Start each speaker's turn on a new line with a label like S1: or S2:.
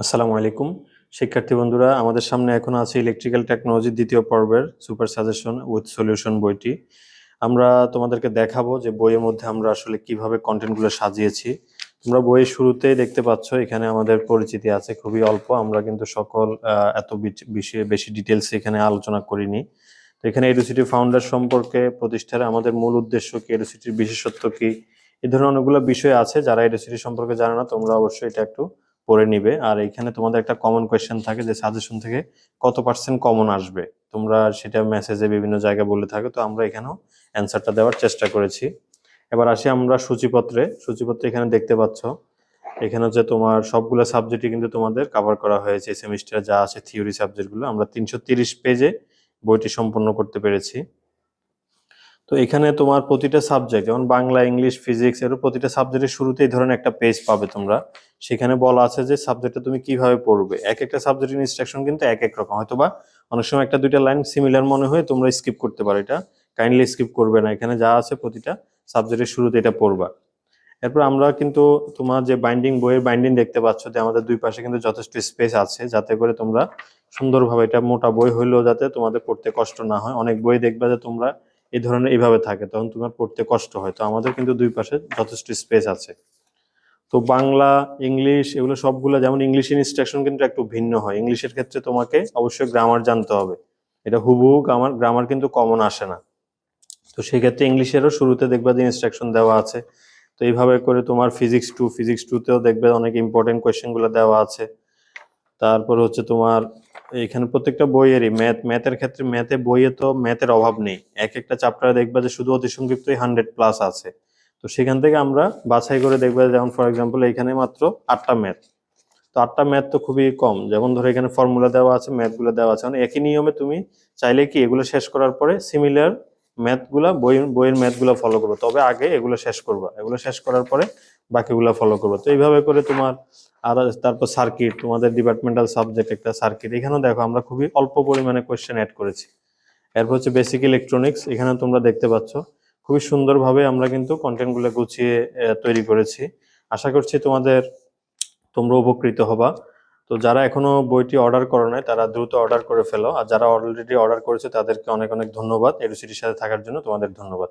S1: আসসালামু আলাইকুম। শিক্ষার্থী বন্ধুরা, আমাদের সামনে এখন আছে ইলেকট্রিক্যাল টেকনোলজির দ্বিতীয় পর্বের সুপার সাজেশন উইথ সলিউশন বইটি। আমরা তোমাদেরকে দেখাবো যে বইয়ের মধ্যে আমরা আসলে কীভাবে কন্টেন্টগুলো সাজিয়েছি। তোমরা বইয়ের শুরুতেই দেখতে পাচ্ছ, এখানে আমাদের পরিচিতি আছে, খুবই অল্প। আমরা কিন্তু সকল এত বিচ- বেশি ডিটেলস এখানে আলোচনা করিনি। তো এখানে এডুসিটি ফাউন্ডার সম্পর্কে প্রতিষ্ঠার আমাদের মূল উদ্দেশ্য কি? এডুসিটির বিশেষত্ব কি? এই ধরনের অনেকগুলো বিষয় আছে, যারা এডুসিটি সম্পর্কে জানে না, তোমরা অবশ্যই এটা একটু পড়ে নিবে। আর এখানে তোমাদের একটা কমন কোয়েশ্চেন থাকে যে সাজেশন থেকে কত পার্সেন্ট কমন আসবে? তোমরা সেটা মেসেজে বিভিন্ন জায়গায় বলে থাকো। তো আমরা এখানেও অ্যান্সারটা দেওয়ার চেষ্টা করেছি। এবার আসি আমরা সূচিপত্রে। সূচিপত্রে এখানে দেখতে পাচ্ছ, এখানে হচ্ছে তোমার সবগুলো সাবজেক্টই কিন্তু তোমাদের কভার করা হয়েছে। সেমিস্টারে যা আছে থিওরি সাবজেক্টগুলো আমরা তিনশো পেজে বইটি সম্পূর্ণ করতে পেরেছি। তো এখানে তোমার প্রতিটা সাবজেক্ট যেমন বাংলা ইংলিশ ফিজিক্স এর প্রতিটা সাবজেক্টের শুরুতেই ধরেন একটা পেজ পাবে তোমরা। সেখানে বলা আছে যে সাবজেক্টটা তুমি কীভাবে পড়বে। এক একটা সাবজেক্টের ইনস্ট্রাকশন কিন্তু এক এক রকম। হয়তো বা অনেক সময় একটা, দুইটা লাইন সিমিলার মনে হয় তোমরা স্কিপ করতে পারো এটা। কাইন্ডলি স্কিপ করবে না। এখানে যা আছে প্রতিটা সাবজেক্টের শুরুতে এটা পড়বা। এরপর আমরা কিন্তু তোমার যে বাইন্ডিং বইয়ের বাইন্ডিং দেখতে পাচ্ছ যে আমাদের দুই পাশে কিন্তু যথেষ্ট স্পেস আছে, যাতে করে তোমরা সুন্দরভাবে এটা মোটা বই হইলেও যাতে তোমাদের পড়তে কষ্ট না হয়। অনেক বই দেখবে যে তোমরা এই ধরনের এইভাবে থাকে, তখন তোমার পড়তে কষ্ট হয়। তো আমাদের কিন্তু দুই পাশে যথেষ্ট স্পেস আছে। তো বাংলা, ইংলিশ এগুলো সবগুলো, যেমন ইংলিশ ইনস্ট্রাকশন কিন্তু একটু ভিন্ন হয়। ইংলিশের ক্ষেত্রে তোমাকে অবশ্যই গ্রামার জানতে হবে। এটা হুবহু গ্রামার গ্রামার কিন্তু কমন আসে না। তো সেই ক্ষেত্রে ইংলিশেরও শুরুতে দেখবে যে ইনস্ট্রাকশন দেওয়া আছে। তো এইভাবে করে তোমার ফিজিক্স টু ফিজিক্স টুতেও দেখবে অনেক ইম্পর্টেন্ট কোয়েশ্চেনগুলো দেওয়া আছে। তারপর হচ্ছে তোমার এখানে প্রত্যেকটা বইয়েরই, ম্যাথ, ম্যাথের ক্ষেত্রে ম্যাথে বইয়ে তো ম্যাথের অভাব নেই। এক একটা চ্যাপ্টারে দেখবে যে শুধু অতি সংক্ষিপ্তই হান্ড্রেড প্লাস আছে। তো সেখান থেকে আমরা বাছাই করে দেখবে যেমন ফর এক্সাম্পল এখানে মাত্র আটটা ম্যাথ। তো আটটা ম্যাথ তো খুবই কম। যেমন ধরো এখানে ফর্মুলা দেওয়া আছে ম্যাথগুলো দেওয়া আছে। মানে একই নিয়মে তুমি চাইলে কি এগুলো শেষ করার পরে সিমিলার ম্যাথগুলা বই বইয়ের ম্যাথগুলো ফলো করবে। তবে আগে এগুলো শেষ করবা। এগুলো শেষ করার পরে বাকিগুলো ফলো করব। তো এইভাবে করে তোমার আর তারপর সার্কিট তোমাদের ডিপার্টমেন্টাল সাবজেক্ট একটা সার্কিট এখানেও দেখো আমরা খুবই অল্প পরিমাণে কোয়েশ্চেন অ্যাড করেছি। এরপর হচ্ছে বেসিক ইলেকট্রনিক্স এখানে তোমরা দেখতে পাচ্ছ। খুবই সুন্দরভাবে আমরা কিন্তু কন্টেন্টগুলো গুছিয়ে তৈরি করেছি। আশা করছি তোমাদের, তোমরা উপকৃত হবা। তো যারা এখনও বইটি অর্ডার করো নাই, তারা দ্রুত অর্ডার করে ফেলো। আর যারা অলরেডি অর্ডার করেছে, তাদেরকে অনেক অনেক ধন্যবাদ। এডুসিটির সাথে থাকার জন্য তোমাদের ধন্যবাদ।